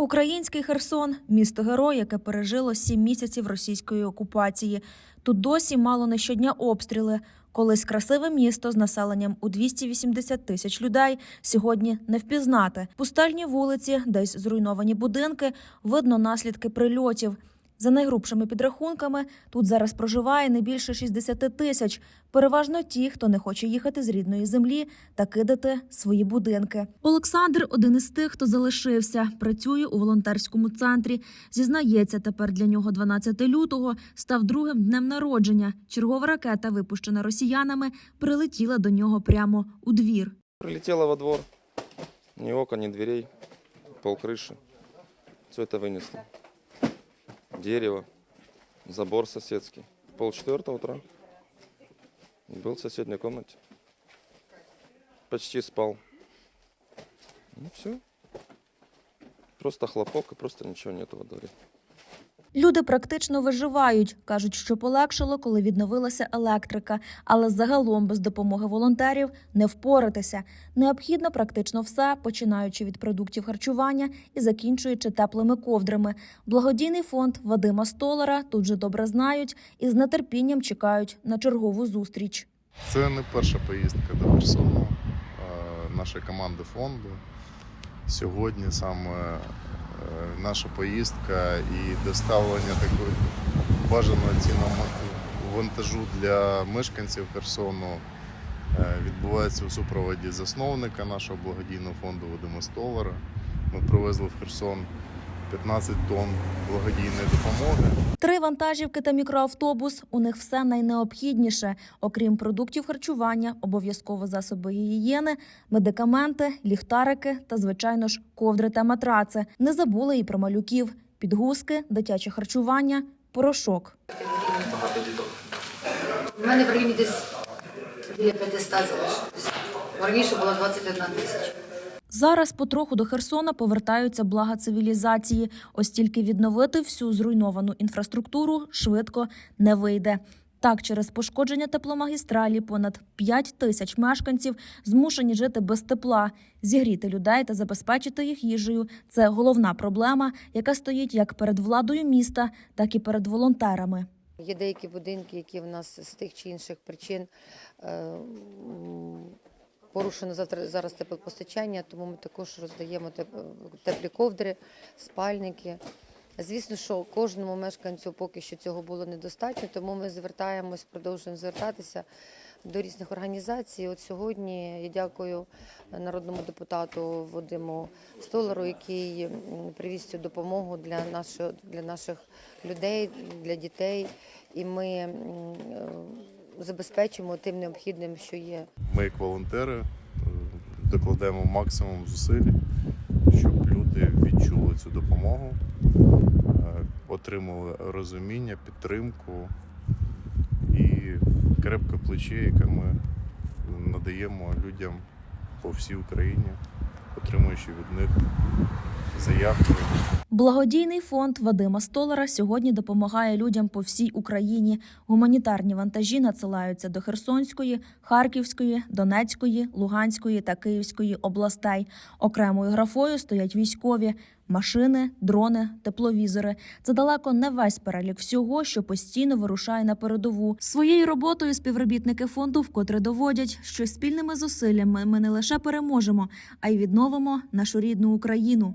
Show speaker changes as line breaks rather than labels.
Український Херсон місто герой, яке пережило сім місяців російської окупації. Тут досі мало не щодня обстріли. Колись красиве місто з населенням у 280 тисяч людей сьогодні не впізнати. Пустельні вулиці, десь зруйновані будинки, видно наслідки прильотів. За найгрубшими підрахунками, тут зараз проживає не більше 60 тисяч. Переважно ті, хто не хоче їхати з рідної землі та кидати свої будинки. Олександр один із тих, хто залишився, працює у волонтерському центрі. Зізнається, тепер для нього 12 лютого став другим днем народження. Чергова ракета, випущена росіянами, прилетіла до нього прямо у двір.
Прилетела во двор. Ни окон, ни дверей. Пол крыши. Все это вынесло. Дерево. Забор соседский. Пол четвертого утра. Был в соседней комнате. Почти спал. Ну все. Просто хлопок и просто ничего нету во дворе.
Люди практично виживають. кажуть, що полегшило, коли відновилася електрика, але загалом без допомоги волонтерів не впоратися. Необхідно практично все, починаючи від продуктів харчування і закінчуючи теплими ковдрами. Благодійний фонд Вадима Столара тут же добре знають і з нетерпінням чекають на чергову зустріч.
Це не перша поїздка до Херсону нашої команди фонду. Сьогодні саме наша поїздка і доставлення такої бажаного цінного вантажу для мешканців Херсону е, відбувається у супроводі засновника нашого благодійного фонду Вадима Столара. Ми привезли в Херсон 15 тонн благодійної допомоги.
Три вантажівки та мікроавтобус. У них все найнеобхідніше, окрім продуктів харчування, обов'язково засоби гігієни, медикаменти, ліхтарики та, звичайно ж, ковдри та матраци. Не забули і про малюків, підгузки, дитяче харчування, порошок.
У мене в районі десь біля 500 залишилось. Раніше було 21 тисяча.
Зараз потроху до Херсона повертаються блага цивілізації. Ось тільки відновити всю зруйновану інфраструктуру швидко не вийде. Так, через пошкодження тепломагістралі понад 5 тисяч мешканців змушені жити без тепла. Зігріти людей та забезпечити їх їжею це головна проблема, яка стоїть як перед владою міста, так і перед волонтерами.
Є деякі будинки, які в нас з тих чи інших причин е, порушено зараз теплопостачання, тому ми також роздаємо теп- теплі ковдри, спальники. Звісно, що кожному мешканцю поки що цього було недостатньо, тому ми звертаємось, продовжуємо звертатися до різних організацій. От сьогодні я дякую народному депутату Вадиму Столару, який привіз цю допомогу для наших, для наших людей, для дітей. І ми е, забезпечимо тим необхідним, що є.
Ми, як волонтери, е, докладемо максимум зусиль, щоб люди відчули цю допомогу, е, отримали розуміння, підтримку і крепке плече, яке ми надаємо людям по всій Україні, отримуючи від них заявки.
Благодійний фонд Вадима Столара сьогодні допомагає людям по всій Україні. Гуманітарні вантажі надсилаються до Херсонської, Харківської, Донецької, Луганської та Київської областей. Окремою графою стоять військові. Машини, дрони, тепловізори це далеко не весь перелік всього, що постійно вирушає на передову. Своєю роботою співробітники фонду вкотре доводять, що спільними зусиллями ми не лише переможемо, а й відновимо нашу рідну Україну.